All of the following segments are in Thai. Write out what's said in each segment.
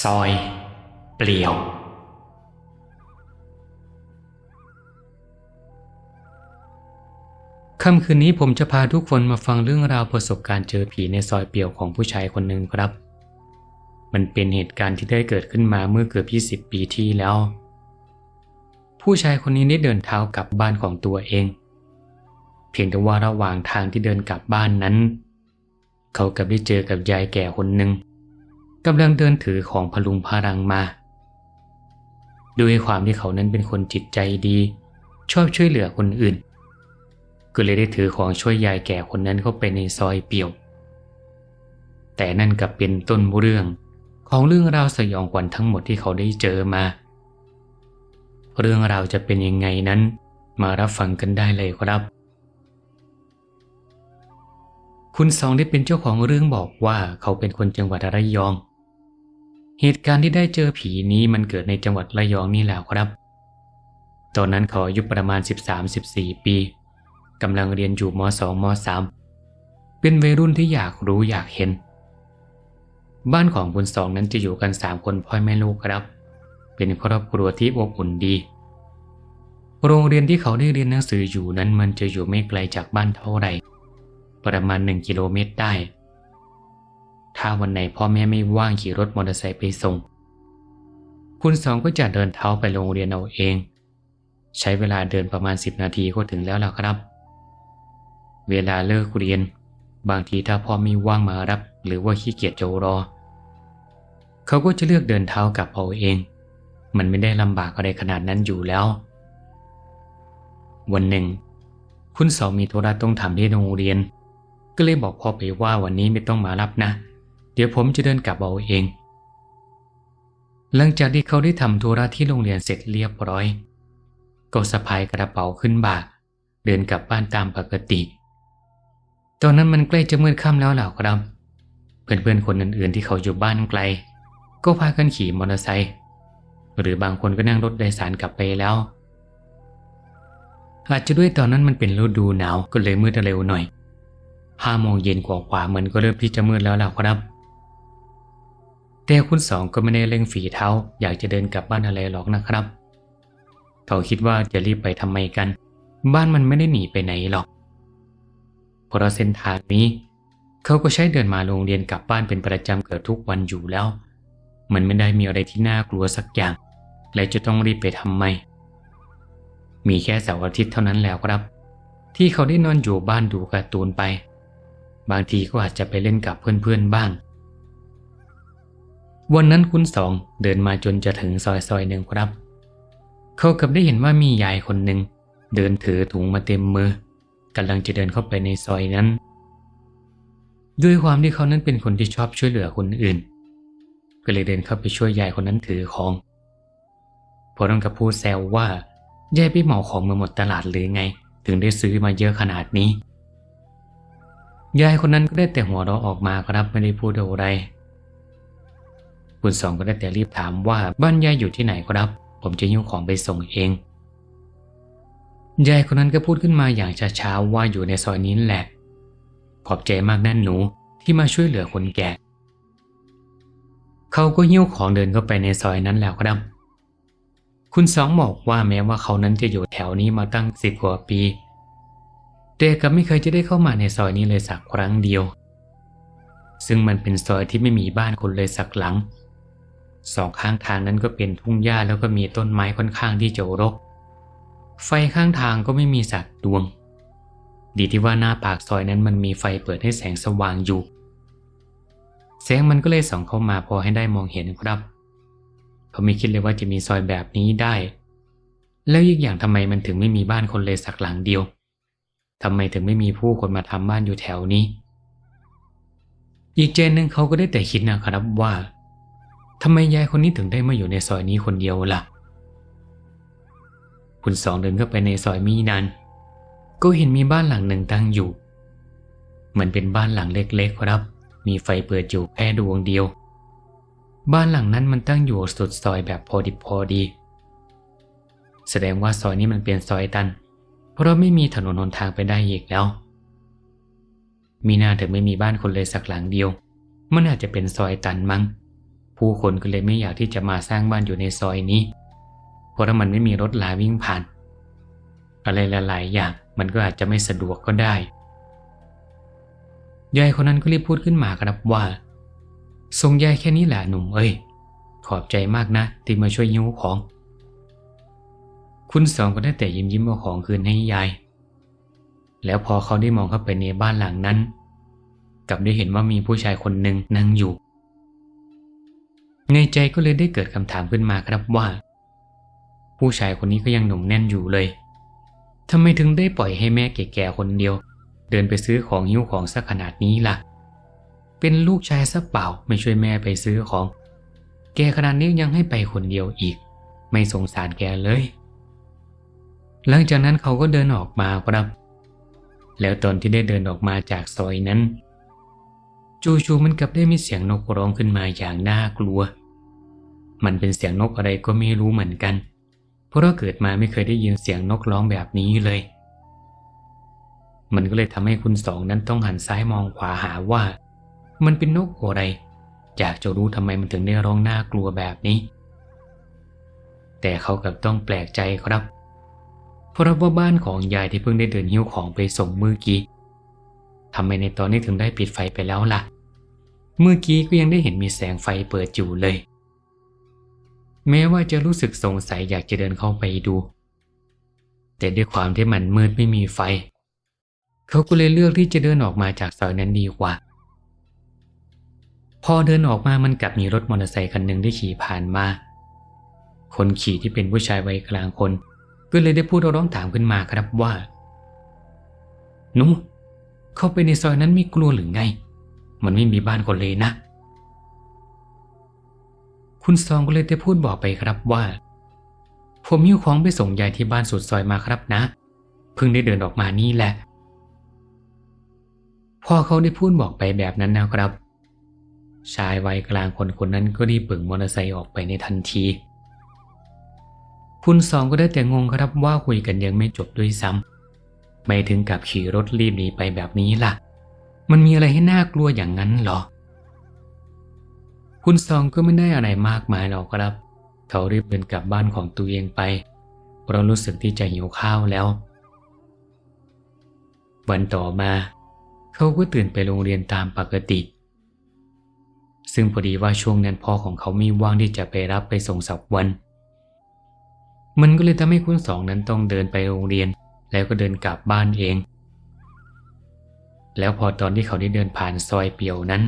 ซอย เปลี่ยว ค่ำคืนนี้ผมจะพาทุกคนมาฟังเรื่องราวประสบการณ์เจอผีในซอยเปลี่ยวของผู้ชายคนหนึ่งครับ มันเป็นเหตุการณ์ที่ได้เกิดขึ้นมาเมื่อเกือบ20 ปีที่แล้ว ผู้ชายคนนี้ได้เดินเท้ากลับบ้านของตัวเอง เพียงแต่ว่าระหว่างทางที่เดินกลับบ้านนั้น เขากลับได้เจอกับยายแก่คนหนึ่ง กำลังเดินถือของพลุงพารังมา ด้วยความที่เขานั้นเป็นคนจิตใจดี ชอบช่วยเหลือคนอื่น ก็เลยได้ถือของช่วยยายแก่คนนั้นเข้าไปในซอยเปี่ยว แต่นั่นกลับเป็นต้นเรื่องของเรื่องราวสยองขวัญทั้งหมดที่เขาได้เจอมา เรื่องราวจะเป็นยังไงนั้น มารับฟังกันได้เลยครับ คุณสองที่เป็นเจ้าของเรื่องบอกว่าเขาเป็นคนจังหวัดระยอง เหตุการณ์ที่ได้เจอผีนี้มันเกิดในจังหวัดระยองนี่แหละครับ ตอนนั้นเขาอายุประมาณ 13-14 ปีกำลังเรียนอยู่ม .2 ม .3 เป็นวัยรุ่นที่อยากรู้อยากเห็น บ้านของคุณสองนั้นจะอยู่กันสามคนพ่อแม่ลูกครับ เป็นครอบครัวที่อบอุ่นดี โรงเรียนที่เขาได้เรียนหนังสืออยู่นั้นมันจะอยู่ไม่ไกลจากบ้านเท่าไหร่ ประมาณหนึ่งกิโลเมตรได้ ถ้าวันไหนพ่อแม่ไม่ว่างขี่รถมอเตอร์ไซค์ไปส่ง คุณสองก็จะเดินเท้าไปโรงเรียนเอาเอง ใช้เวลาเดินประมาณ 10 นาทีก็ถึงแล้วล่ะครับ เวลาเลิกเรียน บางทีถ้าพ่อไม่ว่างมารับ หรือว่าขี้เกียจจะรอ เขาก็จะเลือกเดินเท้ากลับเอาเอง มันไม่ได้ลำบากอะไรขนาดนั้นอยู่แล้ว วันหนึ่ง คุณสองมีธุระต้องทำที่โรงเรียนก็เลยบอกพ่อไปว่าวันนี้ไม่ต้องมารับนะ เดี๋ยวผมจะเดินกลับเอาเอง หลังจากที่เขาได้ทำธุระที่โรงเรียนเสร็จเรียบร้อย ก็สะพายกระเป๋าขึ้นบ่าเดินกลับบ้านตามปกติ ตอนนั้นมันใกล้จะมืดค่ำแล้วแหละครับ เพื่อนๆคนอื่นๆที่เขาอยู่บ้านไกล ก็พากันขี่มอเตอร์ไซค์หรือบางคนก็นั่งรถโดยสารกลับไปแล้วอาจจะด้วยตอนนั้นมันเป็นฤดูหนาวก็เลยมืดเร็วหน่อยห้าโมงเย็นกว่าๆมันก็เริ่มที่จะมืดแล้วล่ะครับ แต่คุณสองก็ไม่ได้เร่งฝีเท้า อยากจะเดินกลับบ้านอะไรหรอกนะครับ เขาคิดว่าจะรีบไปทำไมกัน บ้านมันไม่ได้หนีไปไหนหรอกเพราะเส้นทางนี้ เขาก็ใช้เดินมาโรงเรียนกลับบ้านเป็นประจำเกือบทุกวันอยู่แล้ว มันไม่ได้มีอะไรที่น่ากลัวสักอย่าง และจะต้องรีบไปทำไม มีแค่เสาร์อาทิตย์เท่านั้นแล้วครับ ที่เขาได้นอนอยู่บ้านดูการ์ตูนไป บางทีก็อาจจะไปเล่นกับเพื่อนๆบ้าง วันนั้นคุณสองเดินมาจนจะถึงซอยซอยหนึ่งครับ เขากับได้เห็นว่ามียายคนหนึ่งเดินถือถุงมาเต็มมือกำลังจะเดินเข้าไปในซอยนั้น ด้วยความที่เขานั้นเป็นคนที่ชอบช่วยเหลือคนอื่น ก็เลยเดินเข้าไปช่วยยายคนนั้นถือของ พอต้องกับพูดแซวว่ายายไปเหมาของมาหมดตลาดหรือไง ถึงได้ซื้อมาเยอะขนาดนี้ ยายคนนั้นก็ได้แต่หัวเราะออกมาครับไม่ได้พูดอะไร คุณสองก็ได้แต่รีบถามว่าบ้านยายอยู่ที่ไหนครับ ผมจะยิ้วของไปส่งเอง ยายคนนั้นก็พูดขึ้นมาอย่างช้าๆว่าอยู่ในซอยนี้แหละ ขอบใจมากนั่นหนูที่มาช่วยเหลือคนแก่ เขาก็หิ้วของเดินเข้าไปในซอยนั้นแล้วครับ คุณสองบอกว่าแม้ว่าเขานั้นจะอยู่แถวนี้มาตั้งสิบกว่าปีแต่ก็ไม่เคยจะได้เข้ามาในซอยนี้เลยสักครั้งเดียว ซึ่งมันเป็นซอยที่ไม่มีบ้านคนเลยสักหลัง สองข้างทางนั้นก็เป็นทุ่งหญ้าแล้วก็มีต้นไม้ค่อนข้างที่จะรก ไฟข้างทางก็ไม่มีสัตว์ดวง ดีที่ว่าหน้าปากซอยนั้นมันมีไฟเปิดให้แสงสว่างอยู่ แสงมันก็เลยส่องเข้ามาพอให้ได้มองเห็นครับเขาไม่คิดเลยว่าจะมีซอยแบบนี้ได้ แล้วอีกอย่างทำไมมันถึงไม่มีบ้านคนเลยสักหลังเดียวทำไมถึงไม่มีผู้คนมาทำบ้านอยู่แถวนี้ อีกเจนหนึ่งเขาก็ได้แต่คิดนะครับว่า ทำไมยายคนนี้ถึงได้มาอยู่ในซอยนี้คนเดียวล่ะ คุณสองเดินเข้าไปในซอยมีนันก็เห็นมีบ้านหลังหนึ่งตั้งอยู่ มันเป็นบ้านหลังเล็กๆครับ มีไฟเปิดอยู่แค่ดวงเดียว บ้านหลังนั้นมันตั้งอยู่สุดซอยแบบพอดิบพอดี แสดงว่าซอยนี้มันเป็นซอยตัน เพราะไม่มีถนนหนทางไปได้อีกแล้ว มีนาถึงไม่มีบ้านคนเลยสักหลังเดียว มันอาจจะเป็นซอยตันมั้ง ผู้คนก็เลยไม่อยากที่จะมาสร้างบ้านอยู่ในซอยนี้ เพราะถ้ามันไม่มีรถลาวิ่งผ่าน อะไรหลายๆอย่างมันก็อาจจะไม่สะดวกก็ได้ ยายคนนั้นก็รีบพูดขึ้นมาครับว่าส่งยายแค่นี้แหละหนุ่มเอ้ย ขอบใจมากนะ ที่มาช่วยยิ้วของ คุณสองก็ได้แต่ยิ้มยิ้มเอาของคืนให้ยาย แล้วพอเขาได้มองเข้าไปในบ้านหลังนั้นกลับได้เห็นว่ามีผู้ชายคนหนึ่งนั่งอยู่ ในใจก็เลยได้เกิดคำถามขึ้นมาครับว่า ผู้ชายคนนี้ก็ยังหนุ่มแน่นอยู่เลยทำไมถึงได้ปล่อยให้แม่แก่ๆคนเดียว เดินไปซื้อของหิ้วของสักขนาดนี้ล่ะ เป็นลูกชายซะเปล่าไม่ช่วยแม่ไปซื้อของ แกขนาดนี้ยังให้ไปคนเดียวอีก ไม่สงสารแกเลย หลังจากนั้นเขาก็เดินออกมาครับ แล้วตอนที่ได้เดินออกมาจากซอยนั้น จู่ๆมันกลับได้มีเสียงนกร้องขึ้นมาอย่างน่ากลัว มันเป็นเสียงนกอะไรก็ไม่รู้เหมือนกัน เพราะเราเกิดมาไม่เคยได้ยินเสียงนกร้องแบบนี้เลย มันก็เลยทำให้คุณสองนั้นต้องหันซ้ายมองขวาหาว่า มันเป็นนกอะไร อยากจะรู้ทำไมมันถึงได้ร้องน่ากลัวแบบนี้ แต่เขากลับต้องแปลกใจครับ เพราะว่าบ้านของยายที่เพิ่งได้เดินหิ้วของไปส่งเมื่อกี้ทำไมในตอนนี้ถึงได้ปิดไฟไปแล้วล่ะ เมื่อกี้ก็ยังได้เห็นมีแสงไฟเปิดอยู่เลย แม้ว่าจะรู้สึกสงสัยอยากจะเดินเข้าไปดู แต่ด้วยความที่มันมืดไม่มีไฟ เขาก็เลยเลือกที่จะเดินออกมาจากซอยนั้นดีกว่า พอเดินออกมามันกลับมีรถมอเตอร์ไซค์คันหนึ่งได้ขี่ผ่านมา คนขี่ที่เป็นผู้ชายวัยกลางคน ก็เลยได้พูดร้องถามขึ้นมาครับว่าหนูเข้าไปในซอยนั้นไม่กลัวหรือไง มันไม่มีบ้านคนเลยนะ คุณซองก็เลยได้พูดบอกไปครับว่า ผมยิ้วของไปส่งยายที่บ้านสุดซอยมาครับนะ เพิ่งได้เดินออกมานี่แหละ พอเขาได้พูดบอกไปแบบนั้นนะครับ ชายวัยกลางคนคนนั้นก็รีบปึ่งมอเตอร์ไซค์ออกไปในทันที คุณสองก็ได้แต่งงครับว่าคุยกันยังไม่จบด้วยซ้ำไม่ถึงกับขี่รถรีบหนีไปแบบนี้ล่ะ มันมีอะไรให้น่ากลัวอย่างนั้นหรอ คุณสองก็ไม่ได้อะไรมากมายหรอกครับ เขารีบเดินกลับบ้านของตัวเองไป เพราะรู้สึกที่จะหิวข้าวแล้ว วันต่อมา เขาก็ตื่นไปโรงเรียนตามปกติ ซึ่งพอดีว่าช่วงนั้นพ่อของเขามีว่างที่จะไปรับไปส่งสักวัน มันก็เลยทำให้คุณสองนั้นต้องเดินไปโรงเรียน แล้วก็เดินกลับบ้านเอง แล้วพอตอนที่เขาได้เดินผ่านซอยเปี่ยวนั้น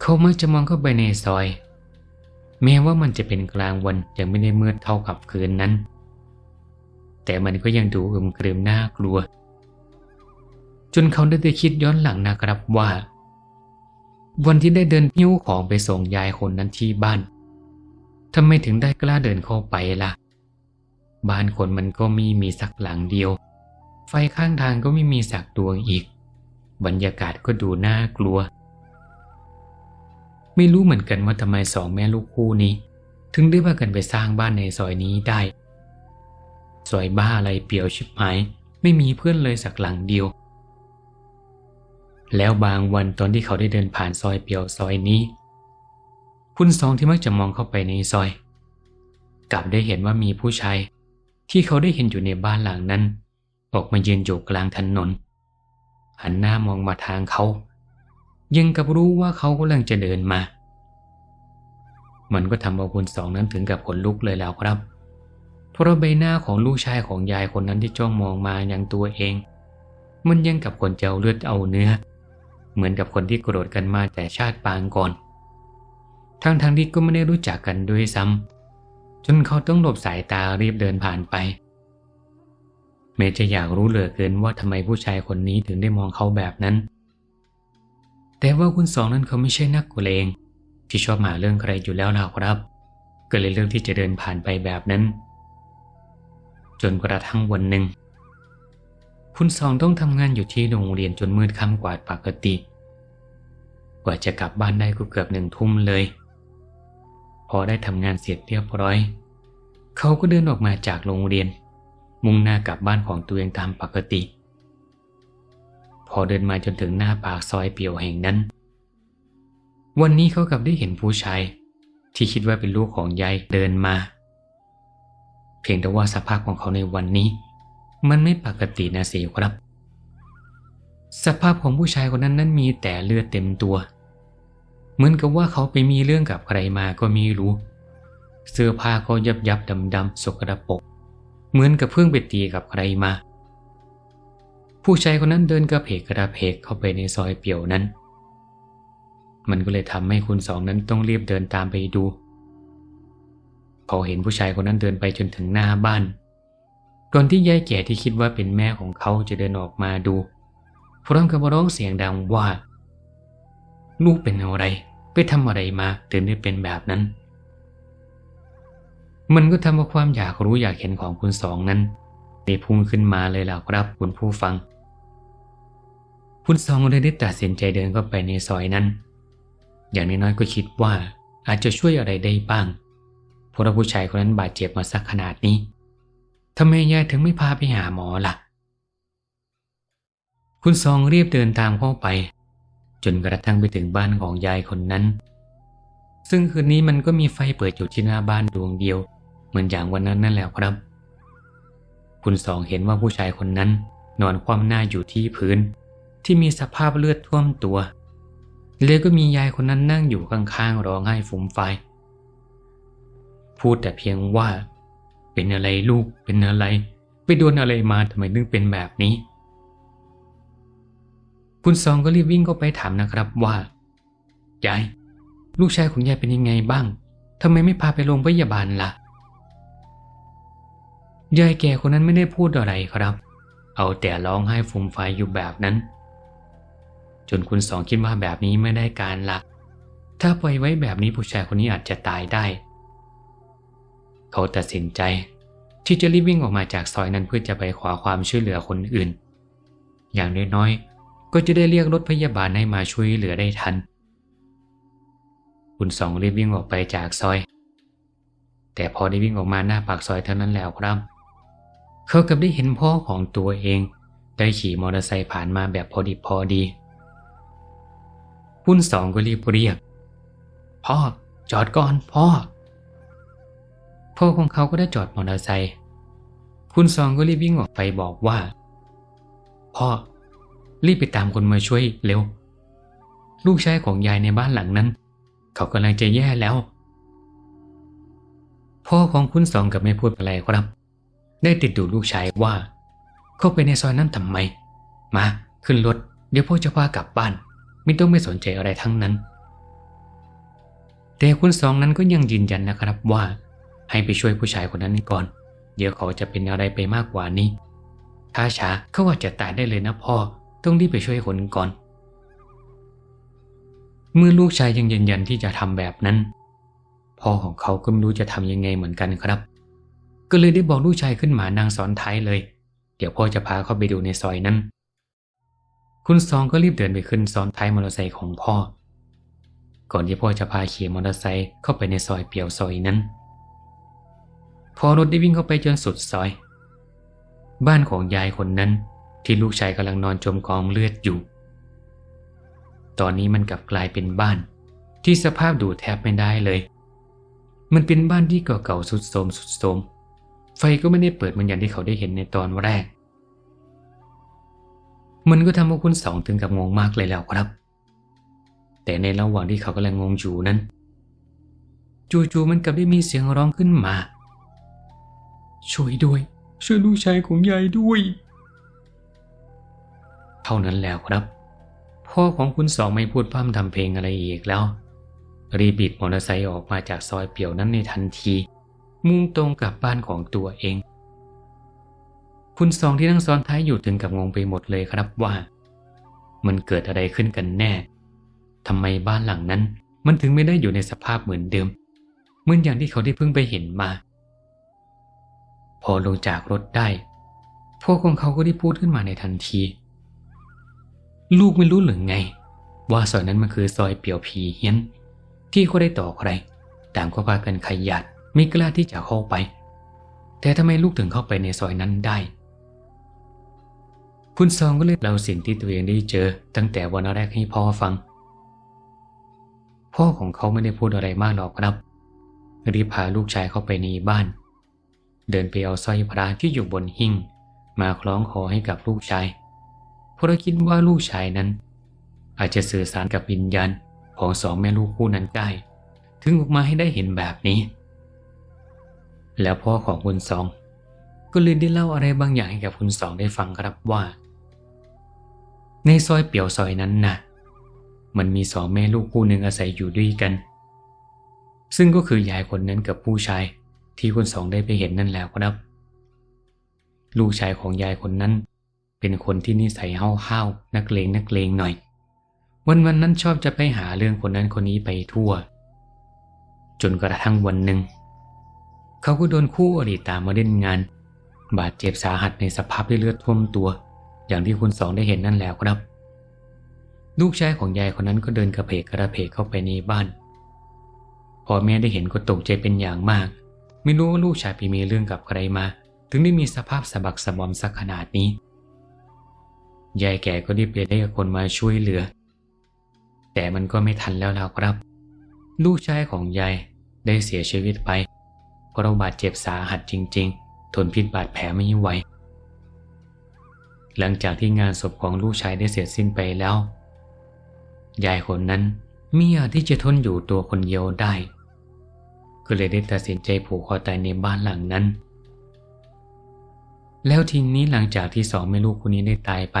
เขามักจะมองเข้าไปในซอย แม้ว่ามันจะเป็นกลางวันยังไม่ได้มืดเท่ากับคืนนั้น แต่มันก็ยังดูอึมครึมน่ากลัว จนเขาได้แต่คิดย้อนหลังนะครับว่า วันที่ได้เดินพิ้วของไปส่งยายคนนั้นที่บ้านทำไมถึงได้กล้าเดินเข้าไปล่ะ บ้านคนมันก็มีมีสักหลังเดียว ไฟข้างทางก็ไม่มีสักดวงอีก บรรยากาศก็ดูน่ากลัว ไม่รู้เหมือนกันว่าทำไมสองแม่ลูกคู่นี้ ถึงได้พากันไปสร้างบ้านในซอยนี้ได้ ซอยบ้าอะไรเปี่ยวชิบหายไม่มีเพื่อนเลยสักหลังเดียว แล้วบางวันตอนที่เขาได้เดินผ่านซอยเปี่ยวซอยนี้ คุณสองที่มักจะมองเข้าไปในซอย กลับได้เห็นว่ามีผู้ชายที่เขาได้เห็นอยู่ในบ้านหลังนั้น ออกมายืนอยู่กลางถนน หันหน้ามองมาทางเขา ยังกับรู้ว่าเขากำลังจะเดินมา มันก็ทำเอาคุณสองนั้นถึงกับขนลุกเลยแล้วครับ เพราะใบหน้าของลูกชายของยายคนนั้นที่จ้องมองมาอย่างตัวเอง มันยังกับคนเจ้าเลือดเอาเนื้อ เหมือนกับคนที่โกรธกันมาแต่ชาติปางก่อน ทั้งทางๆที่ก็ไม่ได้รู้จักกันด้วยซ้ำจนเขาต้องหลบสายตารีบเดินผ่านไป เมย์จะอยากรู้เหลือเกินว่าทำไมผู้ชายคนนี้ถึงได้มองเขาแบบนั้น แต่ว่าคุณสองนั้นเขาไม่ใช่นักกุเลงที่ชอบหาเรื่องใครอยู่แล้วล่ะครับ ก็เลยเลือกที่จะเดินผ่านไปแบบนั้น จนกระทั่งวันหนึ่ง คุณสองต้องทำงานอยู่ที่โรงเรียนจนมืดค่ำกว่าปกติ กว่าจะกลับบ้านได้ก็เกือบหนึ่งทุ่มเลย พอได้ทำงานเสร็จเรียบร้อย เขาก็เดินออกมาจากโรงเรียน มุ่งหน้ากลับบ้านของตัวเองตามปกติ พอเดินมาจนถึงหน้าปากซอยเปี่ยวแห่งนั้น วันนี้เขากลับได้เห็นผู้ชายที่คิดว่าเป็นลูกของยายเดินมา เพียงแต่ว่าสภาพของเขาในวันนี้ มันไม่ปกตินะสิครับ สภาพของผู้ชายคนนั้นนั้นมีแต่เลือดเต็มตัว เหมือนกับว่าเขาไปมีเรื่องกับใครมาก็ไม่รู้ เสื้อผ้าก็ยับยับดำดำสกรปรก เหมือนกับเพิ่งไปตีกับใครมา ผู้ชายคนนั้นเดินกระเพกกระเพกเข้าไปในซอยเปี่ยวนั้น มันก็เลยทำให้คุณสองนั้นต้องรีบเดินตามไปดู พอเห็นผู้ชายคนนั้นเดินไปจนถึงหน้าบ้าน ก่อนที่ยายแก่ที่คิดว่าเป็นแม่ของเขาจะเดินออกมาดูพร้อมกับร้องเสียงดังว่า ลูกเป็นอะไร ไปทำอะไรมาถึงได้เป็นแบบนั้น มันก็ทำให้ความอยากรู้อยากเห็นของคุณสองนั้นได้พุ่งขึ้นมาเลยล่ะครับคุณผู้ฟัง คุณสองเลยได้ตัดสินใจเดินเข้าไปในซอยนั้น อย่างน้อยๆก็คิดว่าอาจจะช่วยอะไรได้บ้างเพราะผู้ชายคนนั้นบาดเจ็บมาสักขนาดนี้ทำไมยายถึงไม่พาไปหาหมอล่ะ คุณสองรีบเดินตามเข้าไป จนกระทั่งไปถึงบ้านของยายคนนั้น ซึ่งคืนนี้มันก็มีไฟเปิดอยู่ที่หน้าบ้านดวงเดียว เหมือนอย่างวันนั้นนั่นแหละครับ คุณสองเห็นว่าผู้ชายคนนั้น นอนคว่ำหน้าอยู่ที่พื้น ที่มีสภาพเลือดท่วมตัวเลยก็มียายคนนั้นนั่งอยู่ข้างๆร้องไห้ฟูมไฟพูดแต่เพียงว่า เป็นอะไรลูกเป็นอะไร ไปโดนอะไรมาทำไมถึงเป็นแบบนี้ คุณสองก็รีบวิ่งเข้าไปถามนะครับว่ายายลูกชายของยายเป็นยังไงบ้างทำไมไม่พาไปโรงพยาบาลล่ะ ยายแก่คนนั้นไม่ได้พูดอะไรครับ เอาแต่ร้องไห้ฟูมไฟายอยู่แบบนั้น จนคุณสองคิดว่าแบบนี้ไม่ได้การละ ถ้าปล่อยไว้แบบนี้ผู้ชายคนนี้อาจจะตายได้ เขาตัดสินใจ ที่จะรีบวิ่งออกมาจากซอยนั้นเพื่อจะไปขอความช่วยเหลือคนอื่น อย่างน้อยๆก็จะได้เรียกรถพยาบาลให้มาช่วยเหลือได้ทัน คุณสองรีบวิ่งออกไปจากซอยแต่พอได้วิ่งออกมาหน้าปากซอยเท่านั้นแล้วครับ เขากับได้เห็นพ่อของตัวเอง ได้ขี่มอเตอร์ไซค์ผ่านมาแบบพอดีพอดีคุณสองก็รีบเรียก พ่อ จอดก่อนพ่อ พ่อของเขาก็ได้จอดมอเตอร์ไซค์คุณสองก็รีบวิ่งออกไปบอกว่า พ่อ รีบไปตามคนมาช่วยเร็ว ลูกชายของยายในบ้านหลังนั้น เขากำลังจะแย่แล้ว พ่อของคุณสองกับไม่พูดอะไรครับ ได้ติดดูลูกชายว่า เข้าไปในซอยนั้นทำไม มา ขึ้นรถ เดี๋ยวพ่อจะพากลับบ้าน ไม่ต้องไม่สนใจอะไรทั้งนั้น แต่คุณสองนั้นก็ยังยืนยันนะครับว่า ให้ไปช่วยผู้ชายคนนั้นก่อน เดี๋ยวเขาจะเป็นอะไรไปมากกว่านี้ถ้าช้าเขาอาจจะตายได้เลยนะพ่อ ต้องรีบไปช่วยคนก่อน เมื่อลูกชายยังยืนยันที่จะทำแบบนั้น พ่อของเขาก็ไม่รู้จะทำยังไงเหมือนกันครับ ก็เลยได้บอกลูกชายขึ้นมานั่งซอนท้ายเลย เดี๋ยวพ่อจะพาเขาไปดูในซอยนั้น คุณซองก็รีบเดินไปขึ้นซ้อนท้ายมอเตอร์ไซค์ของพ่อ ก่อนที่พ่อจะพาขี่มอเตอร์ไซค์เข้าไปในซอยเปี่ยวซอยนั้น พอรถได้วิ่งเข้าไปจนสุดซอย บ้านของยายคนนั้นที่ลูกชายกำลังนอนจมกองเลือดอยู่ ตอนนี้มันกลับกลายเป็นบ้าน ที่สภาพดูแทบไม่ได้เลย มันเป็นบ้านที่เก่าๆสุดโทมสุดโทม ไฟก็ไม่ได้เปิดเหมือนอย่างที่เขาได้เห็นในตอนแรก มันก็ทำให้คุณสองถึงกับงงมากเลยแล้วครับ แต่ในระหว่างที่เขากำลังงงอยู่นั้น จู่ๆมันกลับได้มีเสียงร้องขึ้นมา ช่วยด้วย ช่วยลูกชายของยายด้วย เท่านั้นแล้วครับ พ่อของคุณสองไม่พูดพร่ำทำเพลงอะไรอีกแล้ว รีบบิดมอเตอร์ไซค์ออกมาจากซอยเปี่ยวนั้นในทันที มุ่งตรงกลับบ้านของตัวเอง คุณสองที่นั่งซ้อนท้ายอยู่ถึงกับงงไปหมดเลยครับว่า มันเกิดอะไรขึ้นกันแน่ทำไมบ้านหลังนั้น มันถึงไม่ได้อยู่ในสภาพเหมือนเดิม เหมือนอย่างที่เขาได้เพิ่งไปเห็นมา พอลงจากรถได้พ่อของเขาก็ได้พูดขึ้นมาในทันที ลูกไม่รู้หรือไง ว่าซอยนั้นมันคือซอยเปี่ยวผีเฮี้ยน ที่เขาได้ต่อใคร ต่างก็พากันขยัด ไม่กล้าที่จะเข้าไป แต่ทำไมลูกถึงเข้าไปในซอยนั้นได้ คุณซองก็เลยเล่าสิ่งที่ตัวเองได้เจอ ตั้งแต่วันแรกให้พ่อฟัง พ่อของเขาไม่ได้พูดอะไรมากหรอกครับ รีบพาลูกชายเข้าไปในบ้าน เดินไปเอาสร้อยพระที่อยู่บนหิ้งมาคล้องคอให้กับลูกชาย เพราะคิดว่าลูกชายนั้น อาจจะสื่อสารกับวิญญาณของสองแม่ลูกคู่นั้นได้ ถึงออกมาให้ได้เห็นแบบนี้ แล้วพ่อของคุณสอง ก็เลยได้เล่าอะไรบางอย่างให้กับคุณสองได้ฟังครับว่า ในซอยเปี่ยวซอยนั้นนะมันมีสองแม่ลูกคู่หนึ่งอาศัยอยู่ด้วยกัน ซึ่งก็คือยายคนนั้นกับผู้ชายที่คุณสองได้ไปเห็นนั่นแล้วครับ ลูกชายของยายคนนั้น เป็นคนที่นิสัยห้าวๆนักเลงนักเลงหน่อย วันวันนั้นชอบจะไปหาเรื่องคนนั้นคนนี้ไปทั่ว จนกระทั่งวันหนึ่ง เขาก็โดนคู่อริตามมาเล่นงาน บาดเจ็บสาหัสในสภาพที่เลือดท่วมตัว อย่างที่คุณสองได้เห็นนั่นแล้วครับ ลูกชายของยายคนนั้นก็เดินกระเพกกระเพกเข้าไปในบ้าน พอแม่ได้เห็นก็ตกใจเป็นอย่างมาก ไม่รู้ว่าลูกชายไปมีเรื่องกับใครมา ถึงได้มีสภาพสะบักสะบอมสักขนาดนี้ยายแก่ก็รีบไปเรียกคนมาช่วยเหลือ แต่มันก็ไม่ทันแล้วล่ะครับ ลูกชายของยายได้เสียชีวิตไป เพราะเราบาดเจ็บสาหัสจริง ๆ ทนพิษบาดแผลไม่ไหวหลังจากที่งานศพของลูกชายได้เสร็จสิ้นไปแล้ว ยายคนนั้นไม่อาจที่จะทนอยู่ตัวคนเดียวได้ ก็เลยได้ตัดสินใจผูกคอตายในบ้านหลังนั้น แล้วทีนี้หลังจากที่สองแม่ลูกคนนี้ได้ตายไป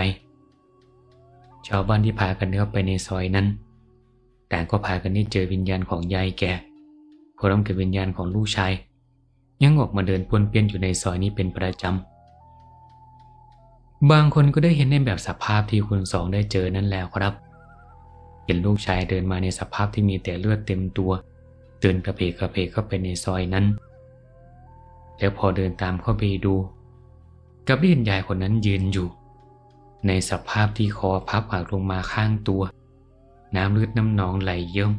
ชาวบ้านที่พากันเข้าไปในซอยนั้น แต่ก็พากันได้เจอวิญญาณของยายแกพร้อมกับวิญญาณของลูกชาย ยังออกมาเดินปวนเปียนอยู่ในซอยนี้เป็นประจำ บางคนก็ได้เห็นในแบบสภาพที่คุณสองได้เจอนั่นแล้วครับ เห็นลูกชายเดินมาในสภาพที่มีแต่เลือดเต็มตัว เดินกระเพกกระเพกเข้าไปในซอยนั้น แล้วพอเดินตามเข้าไปดู กับได้เห็นยายคนนั้นยืนอยู่ ในสภาพที่คอพับหักลงมาข้างตัว น้ำเลือดน้ำหนองไหลเยิ้ม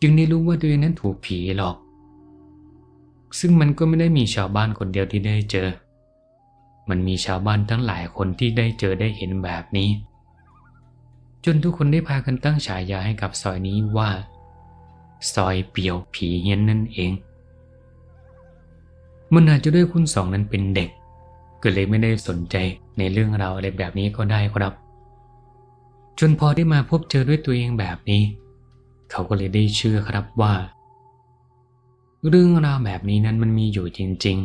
จึงได้รู้ว่าตัวเองนั้นถูกผีหลอก ซึ่งมันก็ไม่ได้มีชาวบ้านคนเดียวที่ได้เจอ มันมีชาวบ้านทั้งหลายคนที่ได้เจอได้เห็นแบบนี้ จนทุกคนได้พากันตั้งฉายาให้กับซอยนี้ว่า ซอยเปี่ยวผีเฮี้ยนนั่นเอง มันอาจจะด้วยคุณสองนั้นเป็นเด็ก ก็เลยไม่ได้สนใจในเรื่องราวอะไรแบบนี้ก็ได้ครับ จนพอได้มาพบเจอด้วยตัวเองแบบนี้ เขาก็เลยได้เชื่อครับว่า เรื่องราวแบบนี้นั้นมันมีอยู่จริง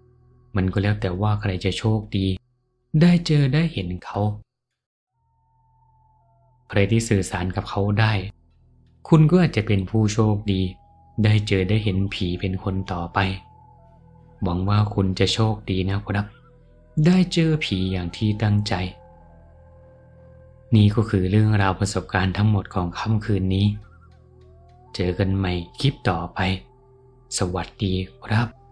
ๆ มันก็แล้วแต่ว่าใครจะโชคดี ได้เจอได้เห็นเขา ใครที่สื่อสารกับเขาได้ คุณก็อาจจะเป็นผู้โชคดี ได้เจอได้เห็นผีเป็นคนต่อไป หวังว่าคุณจะโชคดีนะครับ ได้เจอผีอย่างที่ตั้งใจ นี่ก็คือเรื่องราวประสบการณ์ทั้งหมดของค่ำคืนนี้ เจอกันใหม่คลิปต่อไป สวัสดีครับ